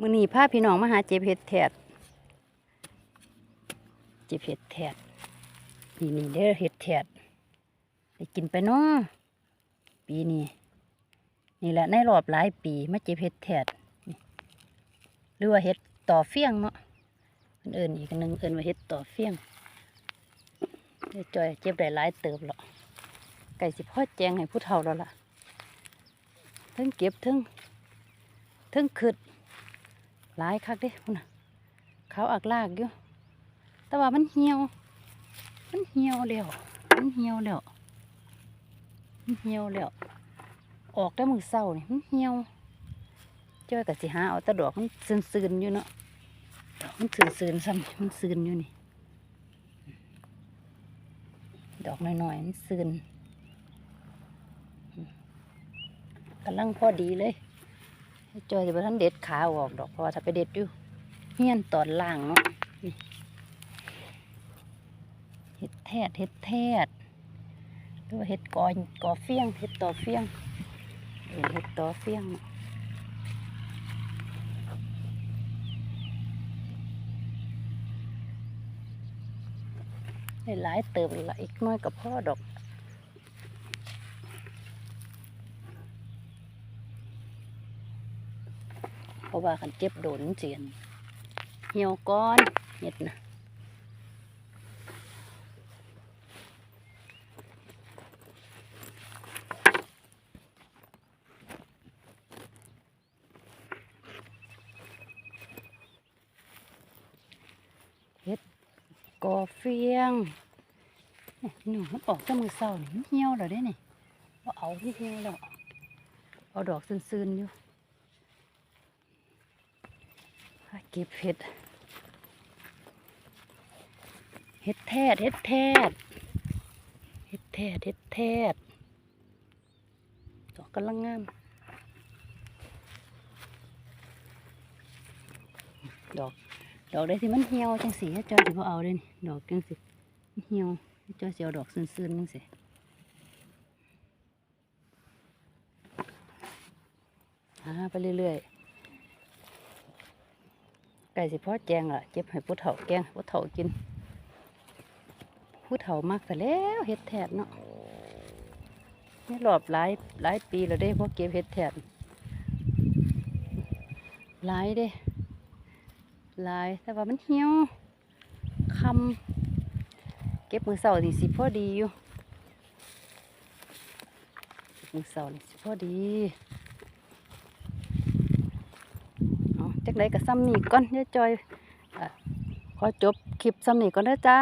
มื้อนี้าพี่น้องมาหาเจ็บเห็ดแถดเจ็บเห็ดแถดนี่นี่เด้อเห็ดแถดได้กินไปเนาะปีนี้นี่แหละในรอบหลายปีมาเจ็บเห็ดแถดหรือว่าเห็ดต่อเฟี้ยงเนาะเพิ่นเอิ้นอีกนหนึงเอิ้นว่าเห็ดต่อเฟี้ยงเจอยเจ็บได้หลายเติบแล้วไก่สิพ่อแจงให้ผู้เฒ่าแล้วล่ะทั้งเก็บทั้งทั้งขึ้น หลายคักเด้พุ่นน่ะเขาอักลากอยู่แต่ว่ามันเหี่ยว มันเหี่ยวแล้วมันเหี่ยวแล้วมันเหี่ยวแล้วออกได้มือเศร้านี่มันเหี่ยวจ้อยกับสิหาเอาแตะดอกมันซึนๆอยู่เนาะดอกมันซึนๆซ้ำมันซึนอยู่นี่ ดอกน้อยๆมันซึนกำลังพอดีเลย จอยจะไปท่านเด็ดขาออกดอกเพราะว่าถ้าไปเด็ดอยู่เฮี้ยนตอนล่างเนาะเห็ดแทดเห็ดแทดหรือว่าเห็ดกอนกอเฟี้ยงเห็ดต่อเฟี้ยงเออเห็ดต่อเฟี้ยงเนาะได้หลายเติมละอีกน้อยกับพ่อดอก เพราะว่าคันเจ็บโดนเสียนเหี่ยวก้อนเห็ดนะเห็ดกอเฟียงหนูมันออกจากมือเศร้านี่เหี่ยวแล้วได้นี่เอาเอาที่เหี่ยวแล้วเอาดอกซึนๆอยู่ เก็บเห็ด เห็ดแทดเห็ดแทดเห็ดแทดเห็ดแทดดอกกำลังงามดอกดอกได้ที่มันเหี่ยวจังสีจอยถึงเขาเอาเลยนี่ดอกจังสิมันเหี่ยวจอยเสียวดอกซึนๆจังสิหาไปเรื่อยๆ ก่สิพ่อแจงล่ะเจ็บให้ผู้เฒ่าแกงให้ผู้เฒ่ากิน ผู้เฒ่ามากแต่แล้วเฮ็ดแทดเนาะนี่รอบหลายหลายปีแล้วเด้พวกเก็บเฮ็ดแทดหลายเด้หลายแต่ว่ามันเหี่ยวคำเก็บมือเสาร์นี่สิพอดีอยู่มือเสาร์นี่สิพอดี เอา จักไรกับซ้ำนี่ก่อนเนี่ยจอยขอจบคลิปซ้ำนี่ก่อนเด้อจ้า